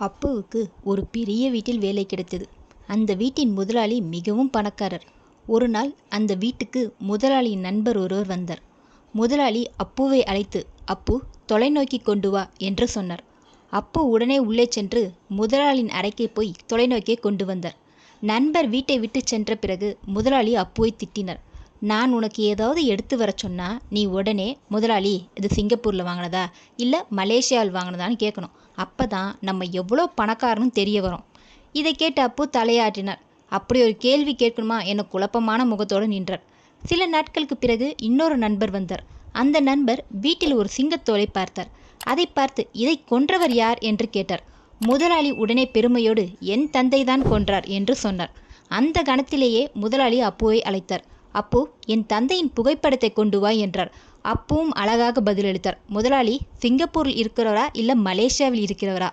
அப்புவுக்கு ஒரு பெரிய வீட்டில் வேலை கிடைத்தது. அந்த வீட்டின் முதலாளி மிகவும் பணக்காரர். ஒரு நாள் அந்த வீட்டுக்கு முதலாளியின் நண்பர் ஒருவர் வந்தார். முதலாளி அப்புவை அழைத்து அப்பு தொலைநோக்கி கொண்டு வா என்று சொன்னார். அப்பு உடனே உள்ளே சென்று முதலாளியின் அறைக்கு போய் தொலைநோக்கியை கொண்டு வந்தார். நண்பர் வீட்டை விட்டு சென்ற பிறகு முதலாளி அப்புவை திட்டினார். நான் உனக்கு ஏதாவது எடுத்து வர சொன்னால் நீ உடனே முதலாளி இது சிங்கப்பூரில் வாங்கினதா? இல்லை மலேசியாவில் வாங்கினதான்னு கேட்கணும் அப்போ தான் நம்ம எவ்வளோ பணக்காரனும் தெரிய வரும். இதை கேட்டு அப்பு தலையாட்டினார் அப்படி ஒரு கேள்வி கேட்கணுமா என குழப்பமான முகத்தோடு நின்றார் சில நாட்களுக்கு பிறகு இன்னொரு நண்பர் வந்தார். அந்த நண்பர் வீட்டில் ஒரு சிங்கத்தோலை பார்த்தார். அதை பார்த்து இதை கொன்றவர் யார்? என்று கேட்டார். முதலாளி உடனே பெருமையோடு என் தந்தைதான் கொன்றார் என்று சொன்னார். அந்த கணத்திலேயே முதலாளி அப்புவை அழைத்தார். அப்பு என் தந்தையின் புகைப்படத்தை கொண்டு வா என்றார். அப்பவும் அழகாக பதிலளித்தார். முதலாளி சிங்கப்பூரில் இருக்கிறவரா இல்லை மலேசியாவில் இருக்கிறவரா?